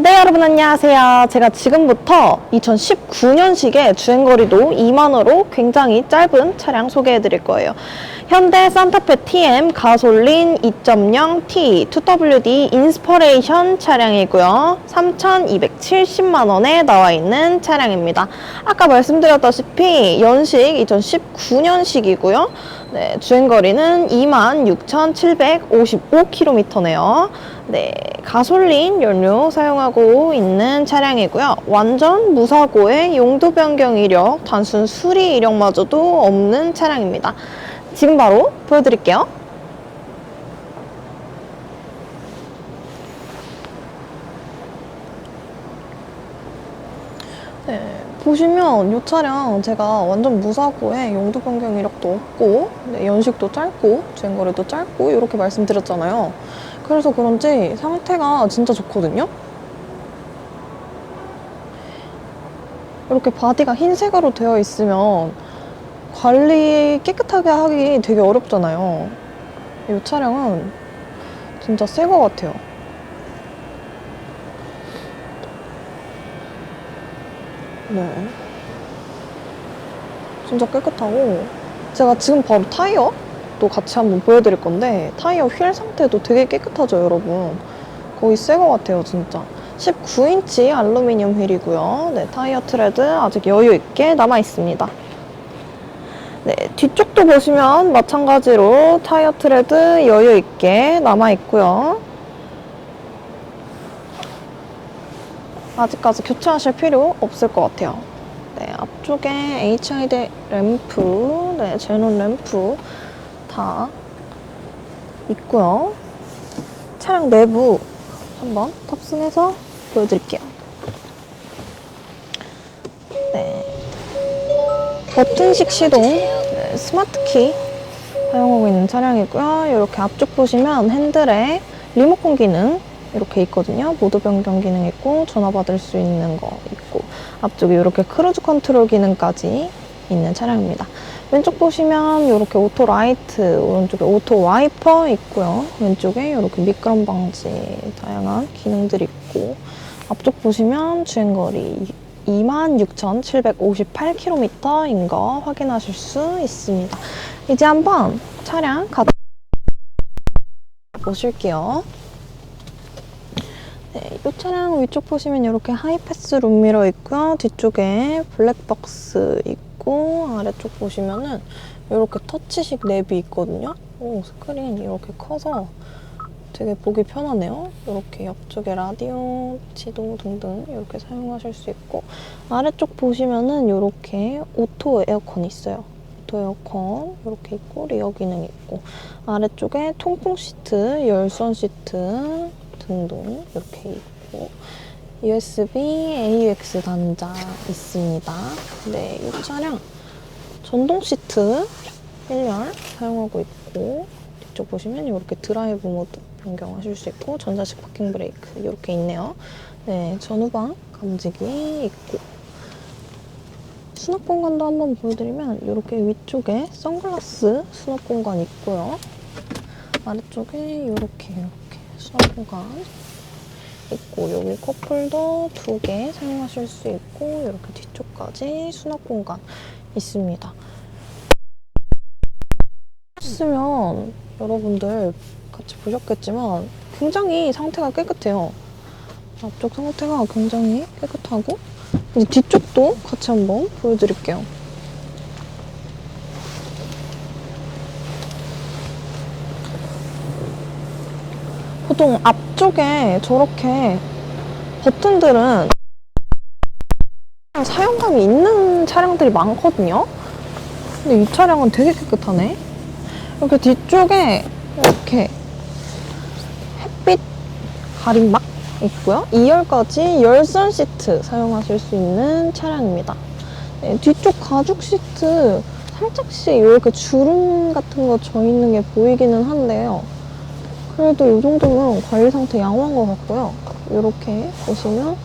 네, 여러분 안녕하세요. 제가 지금부터 2019년식의 주행거리도 2만원으로 굉장히 짧은 차량 소개해 드릴 거예요. 현대 산타페 TM 가솔린 2.0 T 2WD 인스퍼레이션 차량이고요. 3,270만원에 나와 있는 차량입니다. 아까 말씀드렸다시피 연식 2019년식이고요. 네, 주행거리는 26,755km네요. 네, 가솔린 연료 사용하고 있는 차량이고요. 완전 무사고의 용도 변경 이력, 단순 수리 이력마저도 없는 차량입니다. 지금 바로 보여드릴게요. 네, 보시면 이 차량 제가 완전 무사고에 용도 변경 이력도 없고 네, 연식도 짧고 주행거리도 짧고 이렇게 말씀드렸잖아요. 그래서 그런지 상태가 진짜 좋거든요. 이렇게 바디가 흰색으로 되어 있으면 관리 깨끗하게 하기 되게 어렵잖아요. 이 차량은 진짜 새 것 같아요. 네. 진짜 깨끗하고. 제가 지금 바로 타이어도 같이 한번 보여드릴 건데 타이어 휠 상태도 되게 깨끗하죠 여러분? 거의 새것 같아요 진짜. 19인치 알루미늄 휠이고요. 네, 타이어 트레드 아직 여유 있게 남아 있습니다. 네, 뒤쪽도 보시면 마찬가지로 타이어 트레드 여유 있게 남아 있고요 아직까지 교체하실 필요 없을 것 같아요. 네, 앞쪽에 HID 램프, 네, 제논 램프 다 있고요. 차량 내부 한번 탑승해서 보여드릴게요. 네. 버튼식 시동, 네, 스마트 키 사용하고 있는 차량이고요. 이렇게 앞쪽 보시면 핸들에 리모컨 기능 이렇게 있거든요. 모드 변경 기능 있고 전화 받을 수 있는 거 있고 앞쪽에 이렇게 크루즈 컨트롤 기능까지 있는 차량입니다. 왼쪽 보시면 이렇게 오토 라이트, 오른쪽에 오토 와이퍼 있고요. 왼쪽에 이렇게 미끄럼 방지 다양한 기능들이 있고 앞쪽 보시면 주행거리 26,758km인 거 확인하실 수 있습니다. 이제 한번 차량 가다 보실게요. 네, 이 차량 위쪽 보시면 이렇게 하이패스 룸미러 있고요. 뒤쪽에 블랙박스 있고 아래쪽 보시면은 이렇게 터치식 랩이 있거든요. 오, 스크린 이렇게 커서 되게 보기 편하네요. 이렇게 옆쪽에 라디오, 지도 등등 이렇게 사용하실 수 있고 아래쪽 보시면은 이렇게 오토 에어컨 있어요. 오토 에어컨 이렇게 있고 리어 기능 있고 아래쪽에 통풍 시트, 열선 시트 등등 이렇게 있고 USB AUX 단자 있습니다. 네, 이 차량 전동 시트 1열 사용하고 있고 뒤쪽 보시면 이렇게 드라이브 모드 변경하실 수 있고 전자식 파킹 브레이크 이렇게 있네요. 네, 전후방 감지기 있고 수납 공간도 한번 보여드리면 이렇게 위쪽에 선글라스 수납 공간 있고요. 아래쪽에 이렇게 공간 있고 여기 컵홀더 두 개 사용하실 수 있고 이렇게 뒤쪽까지 수납 공간 있습니다. 했으면 여러분들 같이 보셨겠지만 굉장히 상태가 깨끗해요. 앞쪽 상태가 굉장히 깨끗하고 이제 뒤쪽도 같이 한번 보여드릴게요. 보통 앞쪽에 저렇게 버튼들은 사용감이 있는 차량들이 많거든요. 근데 이 차량은 되게 깨끗하네. 이렇게 뒤쪽에 이렇게 햇빛 가림막 있고요. 2열까지 열선 시트 사용하실 수 있는 차량입니다. 네, 뒤쪽 가죽 시트 살짝씩 이렇게 주름 같은 거 져 있는 게 보이기는 한데요. 그래도 이 정도면 관리 상태 양호한 것 같고요. 이렇게 보시면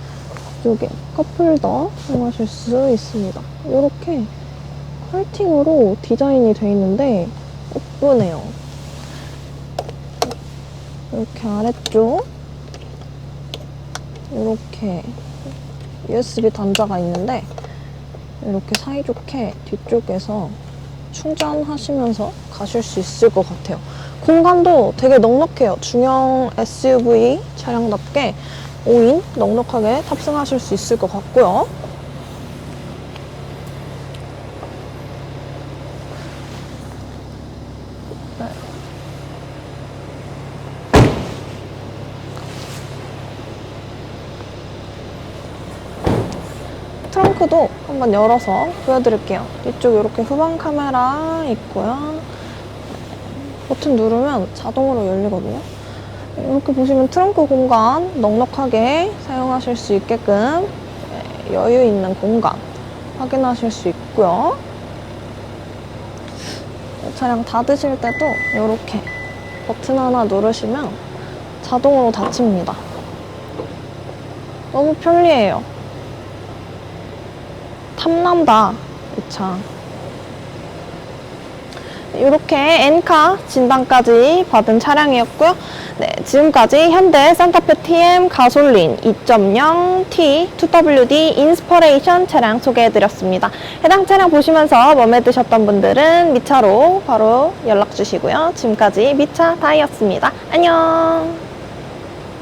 이쪽에 컵홀더 사용하실 수 있습니다. 이렇게 컬팅으로 디자인이 되어 있는데 예쁘네요. 이렇게 아래쪽 이렇게 USB 단자가 있는데 이렇게 사이좋게 뒤쪽에서 충전하시면서 가실 수 있을 것 같아요. 공간도 되게 넉넉해요. 중형 SUV 차량답게 5인 넉넉하게 탑승하실 수 있을 것 같고요. 네. 트렁크도 한번 열어서 보여드릴게요. 뒤쪽 이렇게 후방 카메라 있고요. 버튼 누르면 자동으로 열리거든요. 이렇게 보시면 트렁크 공간 넉넉하게 사용하실 수 있게끔 네, 여유 있는 공간 확인하실 수 있고요. 차량 닫으실 때도 이렇게 버튼 하나 누르시면 자동으로 닫힙니다. 너무 편리해요. 탐난다, 이 차. 이렇게 엔카 진단까지 받은 차량이었고요. 네, 지금까지 현대 산타페 TM 가솔린 2.0 T 2WD 인스퍼레이션 차량 소개해드렸습니다. 해당 차량 보시면서 마음에 드셨던 분들은 미차로 바로 연락 주시고요. 지금까지 미차 다이였습니다. 안녕!